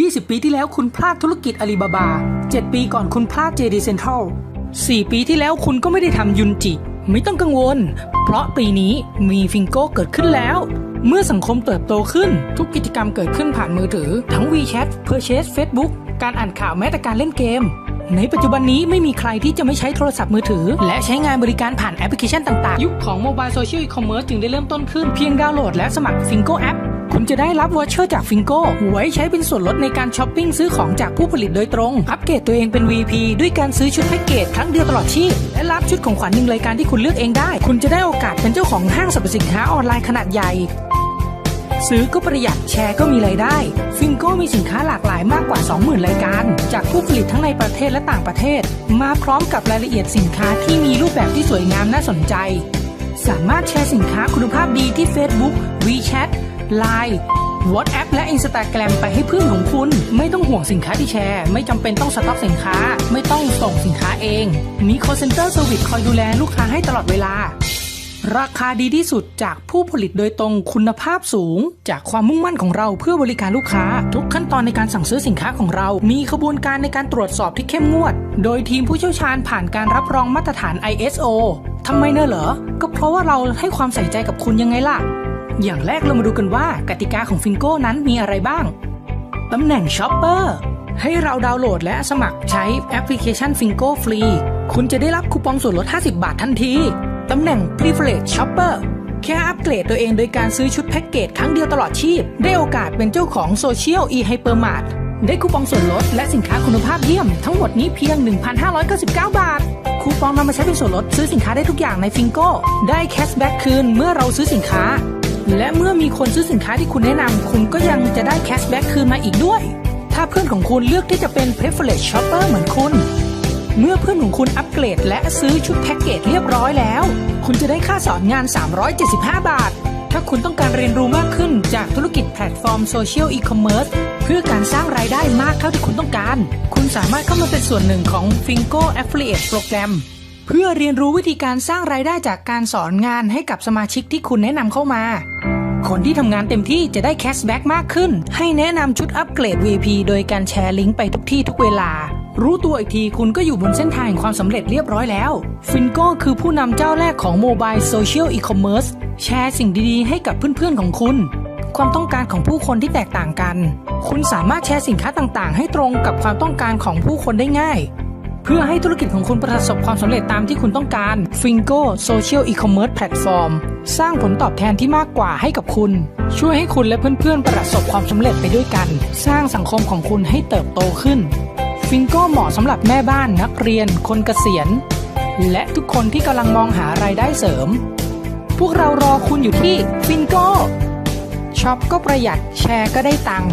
20 ปีที่แล้วคุณพลาดธุรกิจอาลีบาบา 7 ปีก่อนคุณพลาดเจดีเซ็นทรัล4ปีที่แล้วคุณก็ไม่ได้ทำยุนจิ ไม่ต้องกังวล เพราะปีนี้มีฟิงโก้เกิดขึ้นแล้ว เมื่อสังคมเติบโตขึ้น ทุกกิจกรรมเกิดขึ้นผ่านมือถือ ทั้ง WeChat Purchase Facebook การอ่านข่าวแม้แต่การเล่นเกม ในปัจจุบันนี้ไม่มีใครที่จะไม่ใช้โทรศัพท์มือถือ และใช้งานบริการผ่านแอปพลิเคชันต่างๆ ยุคของโมบายโซเชียลอีคอมเมิร์ซจึงได้เริ่มต้นขึ้นเพียงดาวน์โหลดและสมัครฟิงโกแอป คุณจะได้รับวอชเชอร์จากฟิงโก้ไว้ใช้เป็นส่วนลดในการช้อปปิ้งซื้อของจากผู้ผลิตโดยตรง อัปเกรดตัวเองเป็น VP ด้วยการซื้อชุดแพ็กเกจครั้งเดียวตลอดชีพ และรับชุดของขวัญหนึ่งรายการที่คุณเลือกเองได้ คุณจะได้โอกาสเป็นเจ้าของห้างสรรพสินค้าออนไลน์ขนาดใหญ่ซื้อก็ประหยัดแชร์ก็มีรายได้ ฟิงโก้มีสินค้าหลากหลายมากกว่า 20,000 รายการ จากผู้ผลิตทั้งในประเทศและต่างประเทศ มาพร้อมกับรายละเอียดสินค้าที่มีรูปแบบที่สวยงามน่าสนใจ สามารถแชร์สินค้าคุณภาพดีที่ Facebook WeChat Line WhatsApp และ Instagram ไปให้เพื่อนของคุณ ไม่ต้องห่วงสินค้าที่แชร์ ไม่จำเป็นต้องสต็อกสินค้า ไม่ต้องส่งสินค้าเอง มี call center service คอยดูแลลูกค้าให้ตลอดเวลา ราคาดีที่สุดจากผู้ผลิตโดยตรงคุณภาพสูง จากความมุ่งมั่นของเราเพื่อบริการลูกค้า ทุกขั้นตอนในการสั่งซื้อสินค้าของเรา มีขบวนการในการตรวจสอบที่เข้มงวด โดยทีมผู้เชี่ยวชาญผ่านการรับรองมาตรฐาน ISO ทำไมเนอะเหรอ ก็เพราะว่าเราให้ความใส่ใจกับคุณยังไงล่ะ อย่างแรกเรามาดูกันว่ากติกาของฟิงโก้นั้นมีอะไรบ้าง ตำแหน่งช็อปเปอร์ให้เราดาวน์โหลดและสมัครใช้แอปพลิเคชัน Fingo ฟรี คุณจะได้รับคูปองส่วนลด 50 บาททันที ตำแหน่ง Privilege Shopper แค่อัปเกรดตัวเองโดยการซื้อชุดแพ็กเกจครั้งเดียวตลอดชีพ ได้โอกาสเป็นเจ้าของ Social e Hypermart ได้คูปองส่วนลดและสินค้าคุณภาพเยี่ยม ทั้งหมดนี้เพียง 1,599 บาท คูปองนำมาใช้เป็นส่วนลดซื้อสินค้าได้ทุกอย่างในฟิงโกได้แคชแบ็กคืนเมื่อเราซื้อสินค้า และเมื่อมีคนซื้อสินค้าที่คุณแนะนำคุณก็ยังจะได้แคชแบ็กคืนมาอีกด้วย ถ้าเพื่อนของคุณเลือกที่จะเป็น Privilege Shopper เหมือนคุณ เมื่อเพื่อนของคุณอัปเกรด และซื้อชุดแพ็กเกจเรียบร้อยแล้ว คุณจะได้ค่าสอนงาน 375 บาทถ้าคุณต้องการเรียนรู้มากขึ้นจากธุรกิจแพลตฟอร์มโซเชียลอีคอมเมิร์ซเพื่อการสร้างรายได้มากเท่าที่คุณต้องการ คุณสามารถเข้ามาเป็นส่วนหนึ่งของ Fingo Affiliate Program เพื่อเรียนรู้วิธีการสร้างรายได้จากการสอนงานให้กับสมาชิกที่คุณแนะนำเข้ามา คนที่ทำงานเต็มที่จะได้แคชแบ็กมากขึ้น ให้แนะนำชุดอัปเกรด VP โดยการแชร์ลิงก์ไปทุกที่ทุกเวลา รู้ตัวอีกทีคุณก็อยู่บนเส้นทางแห่งความสำเร็จเรียบร้อยแล้ว ฟินโก้คือผู้นำเจ้าแรกของโมบายโซเชียลอีคอมเมิร์ซแชร์สิ่งดีๆ ให้กับเพื่อนๆของคุณความต้องการของผู้คนที่แตกต่างกัน คุณสามารถแชร์สินค้าต่างๆ ให้ตรงกับความต้องการของผู้คนได้ง่าย เพื่อให้ธุรกิจของคุณประสบความสำเร็จตามที่คุณต้องการ Fingo Social E-commerce Platform สร้างผลตอบแทนที่มากกว่าให้กับคุณ ช่วยให้คุณและเพื่อนๆ ประสบความสำเร็จไปด้วยกัน สร้างสังคมของคุณให้เติบโตขึ้น Fingo เหมาะสำหรับแม่บ้านนักเรียน คนเกษียณ และทุกคนที่กำลังมองหารายได้เสริม พวกเรารอคุณอยู่ที่ Fingo ช็อปก็ประหยัดแชร์ก็ได้ตังค์